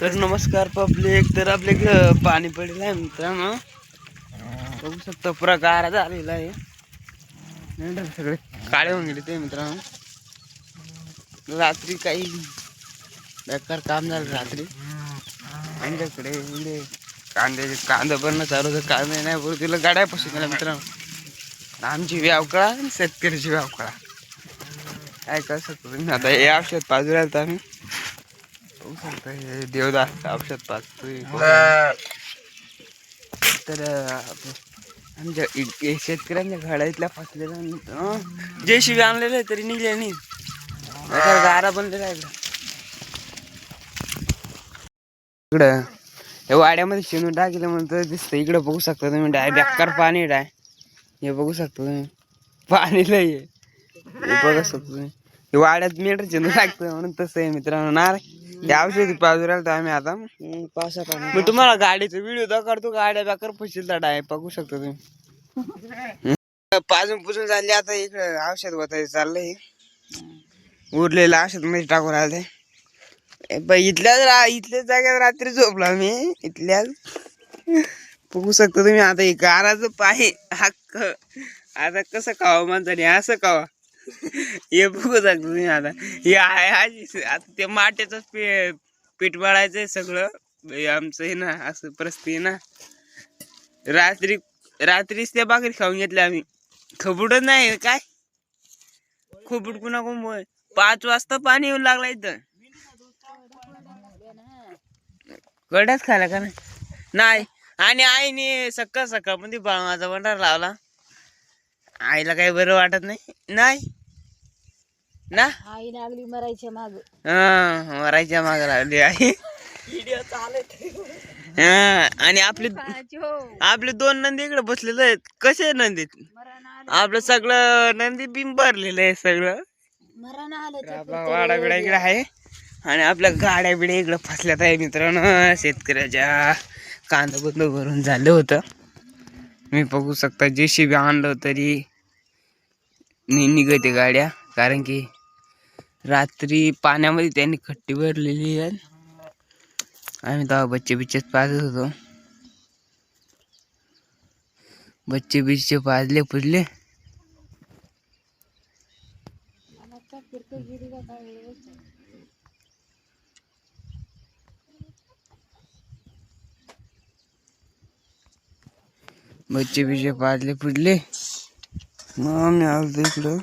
तर नमस्कार पब्लिक तर आपले इकडं पाणी पडलेलं आहे मित्रांनो. बघू शकतो पुरा गारा झालेला आहे. सगळे काळे होऊन गेले ते मित्रांनो. रात्री काही बेकार काम झालं रात्री. आणि म्हणजे इकडे कांद्याचे कांदा भरणं चालू होतं. कांदे नाही बरोबर तिला गाड्या पसून गेल्या मित्रांनो. आमची व्यावकळा आणि शेतकऱ्याची व्यावकळा काय कर शकतो तुम्ही? आता हे औषध बाजूला आलं आम्ही. हे देवदास औषध पाचतोय तर आमच्या शेतकऱ्यांच्या घडाईतल्या फसलेल्या जे शिवे आणलेलं आहे तरी निघले नाही गारा बनलेला आहे इकडं हे वाड्यामध्ये शेणून टाकलं म्हणतं दिसतं इकडं बघू शकता तुम्ही डाय बेकार पाणी डाय. हे बघू शकता तुम्ही. पाणी लय आहे. हे बघू शकता तुम्ही. वाड्यात मीटर शेणून टाकतं म्हणून तसं आहे मित्रांनो. ना रे. ते औषधी पाजू राहिलो आम्ही आता. मी तुम्हाला गाडीचा व्हिडिओ दाखवतो गाड्या बेकार फशील डाय बघू शकता तुम्ही. पाजून पुजून झाली आता इकडं औषध बतायचं चाललंय. उरलेलं औषधमध्ये टाकून बाई, इथल्याच रा इथल्याच जाग्यात रात्री झोपला मी. इथल्याच. बघू शकता तुम्ही आता हे गाराचं पाय हक्क. आता कसं खावं माणसाने असं खावा. हे बघू शकता तुम्ही आता. हे आहे आजी आता ते माट्याच पे पीठ वाळायचंय सगळं. आमचं हे ना असं प्रस्ती आहे ना. रात्री रात्रीच त्या भाकरी खाऊन घेतल्या आम्ही. खबुड नाही काय? खबुड कुणा कोण पाच वाजता पाणी येऊन लागला इथं. गड्याच खायला का नाही? नाही. आणि आईने सकाळ सकाळमध्ये माझा भंडार लावला. आईला काही बरं वाटत नाही. नाही. ना? आई लागली मरायच्या माग. हा मरायच्या माग लागली आई. हा आणि आपले आपले दोन नंदी इकडे बसलेले आहेत. कसे नंदीत आपलं सगळं नंदी बिंब भरलेलं आहे सगळं. मरण आलं ते आपला वाडा बिडा इकडे आहे. आणि आपल्या गाड्या बिड्या इकडे फसल्यात आहे मित्रांनो. शेतकऱ्याच्या कांदा बुंद भरून झालं होतं. मी बघू शकता जे शिबी आणलं तरी निघते गाड्या. कारण की रात्री पाण्यामध्ये त्यांनी खट्टी भरलेली आहे. आम्ही तेव्हा बच्चे बिच्चेच पाजत होतो. बच्चे बिच्चे पाजले, पुजले. बच्चे बिच्चे पाजले, पुजले. मग आम्ही आलो इकडं.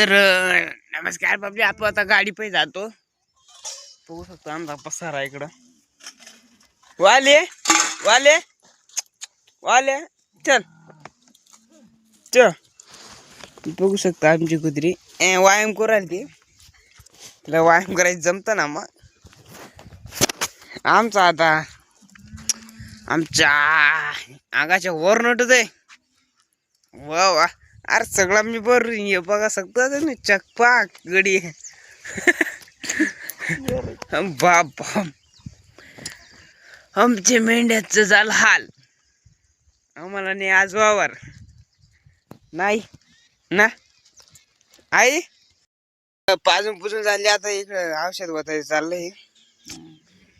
तर नमस्कार बाबली आपण आता गाडी पाहिजे जातो. बघू शकतो आमचा पसारा इकडं. वाले वाले वाले चल. चल. बघू शकता आमची कुत्री. ए व्यायाम करायला ती. तिला व्यायाम करायचं जमतं ना मग. आमचा आता आमच्या अंगाच्या वर नटत आहे. वा वा. अरे सगळा मी बर हे बघा सकता तुम्ही चकपाक गडी. बाप. बाप आमचे मेंढ्याचं झालं हाल. आम्हाला नाही आज वावर. नाही. ना. आई. पाजून पुजून झाले आता इकडं औषध बतायचं चाललंय.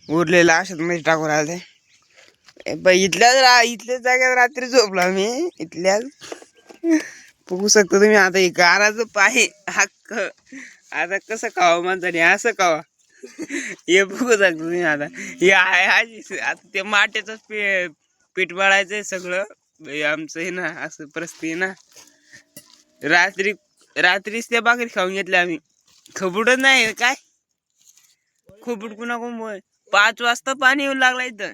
उरलेलं औषधमध्ये टाकून राहिले इथल्याच रा इथल्याच जाग्यात रात्री झोपला मी. इथल्याच. बघू शकता तुम्ही. आता हे गाराचं पाय हक्क. आता कसं खावा माणसाने असं खावा. हे बघू शकता तुम्ही आता. हे आहे आता ते माट्याचंच पे पीठ वाळायचंय सगळं. आमचं हे ना असं प्रस्ती ना. रात्री रात्रीच त्या भाकरी खाऊन घेतल्या आम्ही. खबुडच नाही काय? खबुड कुणा कोण पाच वाजता पाणी येऊन लागला इथं.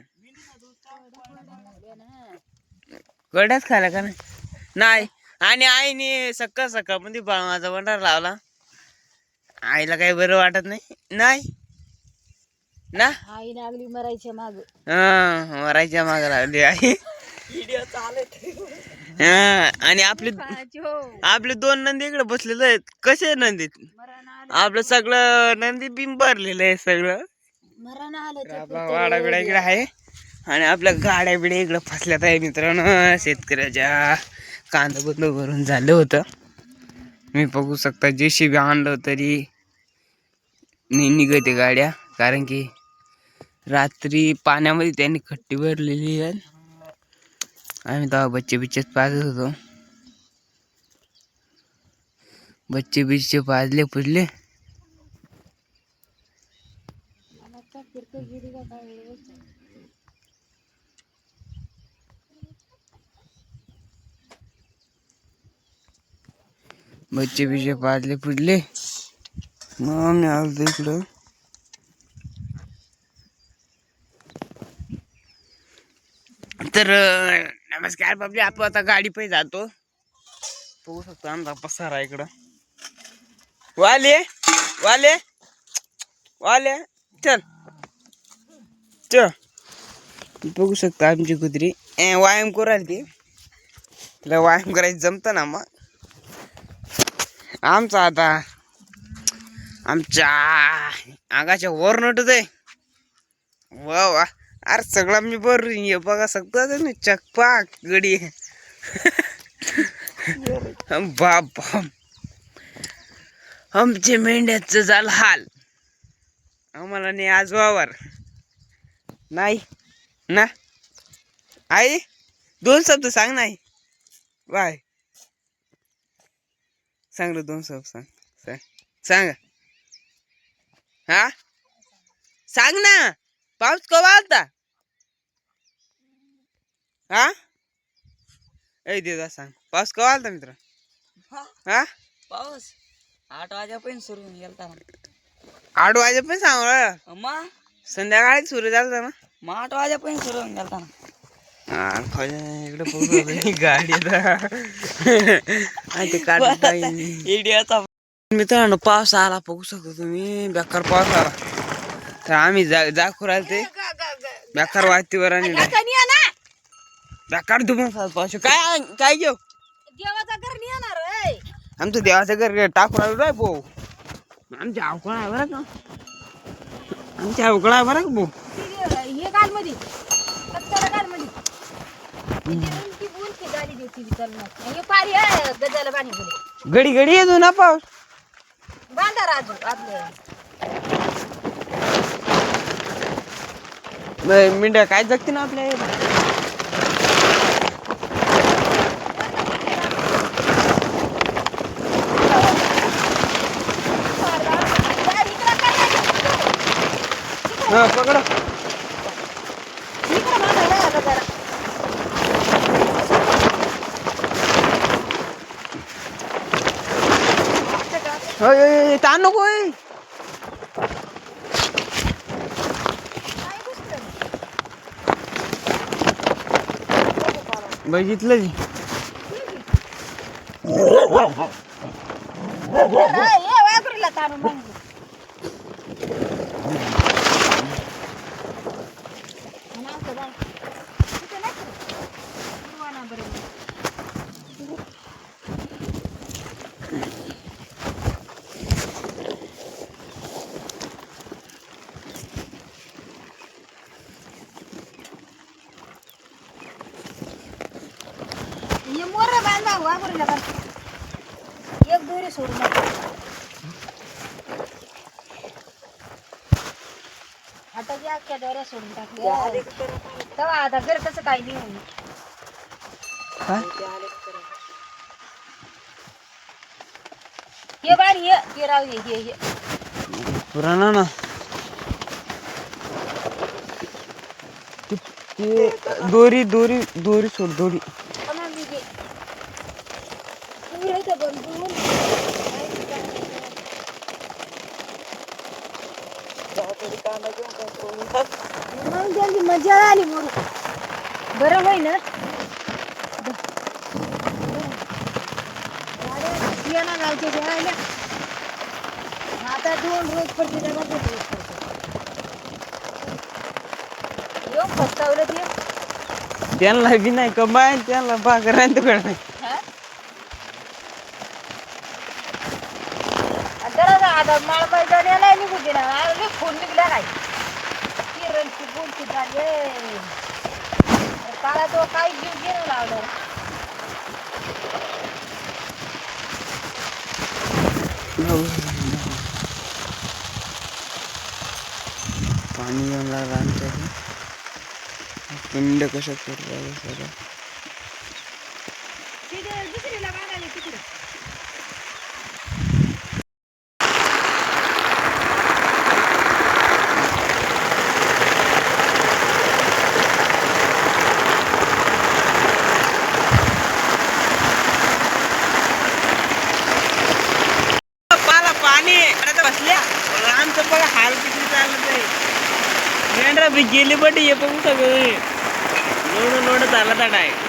गड्याच खायला का नाही? नाही. आणि आईने सकाळ सकाळमध्ये माझा भंडार लावला. आईला काही बरं वाटत नाही. नाही? ना? आई लागली मरायच्या माग. हा मरायच्या माग लागली आई. हा आणि आपले आपले दोन नंदी इकडे बसलेले आहेत. कसे नंदीत? आपलं सगळं नंदी भरलेलं आहे सगळं. वाडा बिडा इकडे आहे. आणि आपल्या गाड्या बिड्या इकडे फसल्यात आहे मित्रांनो शेतकऱ्याच्या. कांदा बुंद भरून झालं होतं. मी बघू शकता जे सी बी आणलं तरी निघते गाड्या. कारण की रात्री पाण्यामध्ये त्यांनी खट्टी भरलेली आहे. आम्ही तेव्हा बच्चे बिच्चेच पाजत होतो. बच्चे बिच्चे पाजले पुजले. बच्चे बिचे पाजले पुजले मग आम्ही आलो इकडं. तर नमस्कार बाबली आपण आता गाडी पण जातो. बघू शकतो आमचा पसारा इकडं. वाले वाले वाले चल. चल. बघू शकता आमची कुत्री. ए व्यायाम करू ती. तिला व्यायाम करायचं जमतं ना मग. आमचा आता आमच्या अंगाच्या वर नटत आहे. वा वा. अरे सगळा मी बर हे बघा सगळं ना चकपाक गडी. बाप बाप. आमचे मेंढ्याचं झालं हाल. आम्हाला नाही आज वावर. नाही. ना? आई दोन शब्द सांग नाही बाय. सांग रे दोन शब्द सांग सांग सांग हा सांग ना पाऊस कवा आलता हा ऐ देदा सांग पाऊस कवा आलता मित्र हा पाऊस आठ वाजेपर्यंत सुरू होऊन गेलता आठ वाजे पण सांग. मग संध्याकाळी सुरू झालं ना मग आठ वाजेपर्यंत सुरू होऊन गेलता ना इकडे गाडी काढत मित्रांनो पाऊस आला बघू शकतो तुम्ही बेकार पाऊस आला तर आम्ही जा जाखू राहिले ते बेकार वातीवर आणि बेकार दुमून पाऊस काय काय घेऊ देवाचा घर नाही येणार ऐ. आमचं देवाचं घर टाकून राहिलो रे भाऊ आमच्या अवकळा आहे बरं का आमच्या अवकळा आहे बरं का भाऊ हे काढमध्ये घडी घडी येतो ना पाऊस. बांधा राजू आपले. नाही, मिंड्या काय जगते ना आपल्या हा पकडा बघितलं होय, होय, ताण नको. एक दोरी नका. आता जे अख्ख्या दोऱ्या सोडून टाकल्या तेव्हा आता घर कसं काय नाही होईल. काय? हे बार हे हे राहू दे हे हे पुराणा ना ते दोरी दोरी दोरी सोड दोरी आम्हाला मी दे. तू इथं बंदून. मग त्यांची मजा आली मोरू. बरं होई ना? घालते ते. आता दोन रोज पडते त्याला दोन रोज पडते. येऊन फसतावलं ते. त्यांना बी नाही कमाय त्यांना भाकर नाही. तुकडा नाही आता माळ मैदानाला निघू दे ना. अरे फोन निघला काय किरणची बोलती झाली काळा तो काही जीव गेला लावला. पाणी येऊन लागलं आमच्या पिंड कसं सगळं. तिथे दुसरीला तिकडे पाला पाणी आता बसल्या आमचं बघा हाल किती चालत आहे मेंढरा बी गेली बट हे बघू सगळं लोड लोड चालत आहे